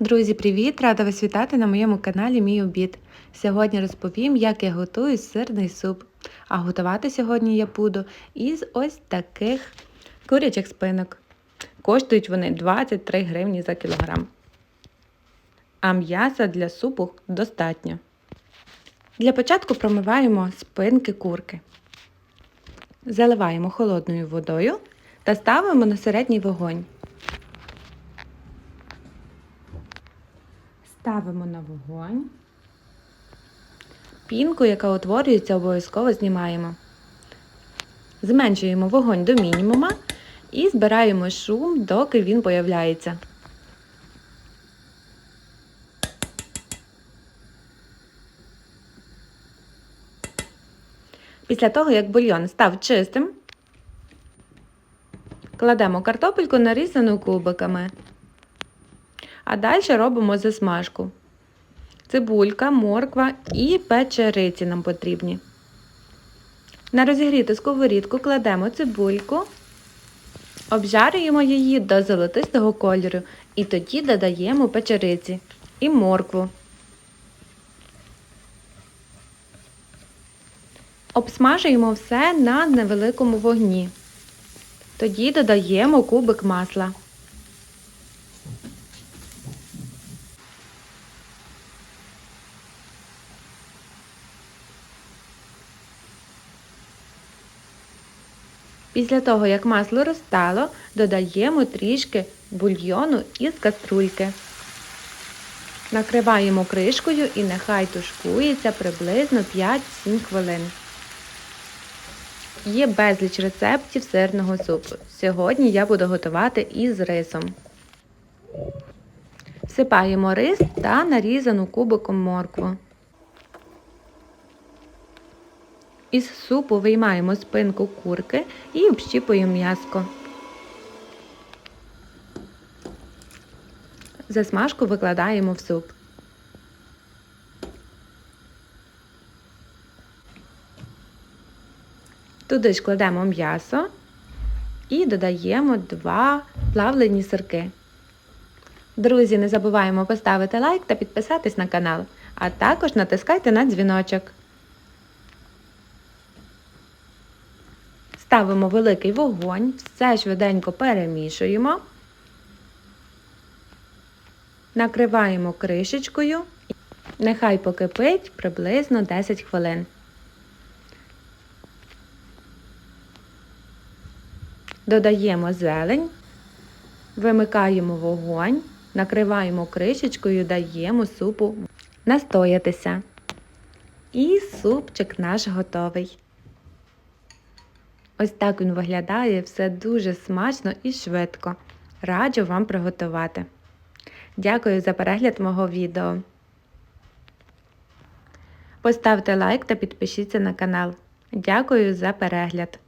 Друзі, привіт! Рада вас вітати на моєму каналі Мій обід. Сьогодні розповім, як я готую сирний суп. А готувати сьогодні я буду із ось таких курячих спинок. Коштують вони 23 гривні за кілограм. А м'яса для супу достатньо. Для початку промиваємо спинки курки. Заливаємо холодною водою та ставимо на середній вогонь. Ставимо на вогонь. Пінку, яка утворюється, обов'язково знімаємо. Зменшуємо вогонь до мінімума і збираємо шум, доки він появляється. Після того, як бульйон став чистим, кладемо картопельку нарізану кубиками. А далі робимо засмажку. Цибулька, морква і печериці нам потрібні. На розігріту сковорідку кладемо цибульку, обжарюємо її до золотистого кольору і тоді додаємо печериці і моркву. Обсмажуємо все на невеликому вогні. Тоді додаємо кубик масла. Після того, як масло розтало, додаємо трішки бульйону із каструльки. Накриваємо кришкою і нехай тушкується приблизно 5-7 хвилин. Є безліч рецептів сирного супу. Сьогодні я буду готувати із рисом. Всипаємо рис та нарізану кубиком моркву. Із супу виймаємо спинку курки і общіпуємо м'яско. Засмажку викладаємо в суп. Туди ж кладемо м'ясо і додаємо два плавлені сирки. Друзі, не забуваємо поставити лайк та підписатись на канал, а також натискайте на дзвіночок. Ставимо великий вогонь, все швиденько перемішуємо, накриваємо кришечкою, нехай покипить приблизно 10 хвилин. Додаємо зелень, вимикаємо вогонь, накриваємо кришечкою, даємо супу настоятися. І супчик наш готовий. Ось так він виглядає, все дуже смачно і швидко. Раджу вам приготувати. Дякую за перегляд мого відео. Поставте лайк та підпишіться на канал. Дякую за перегляд!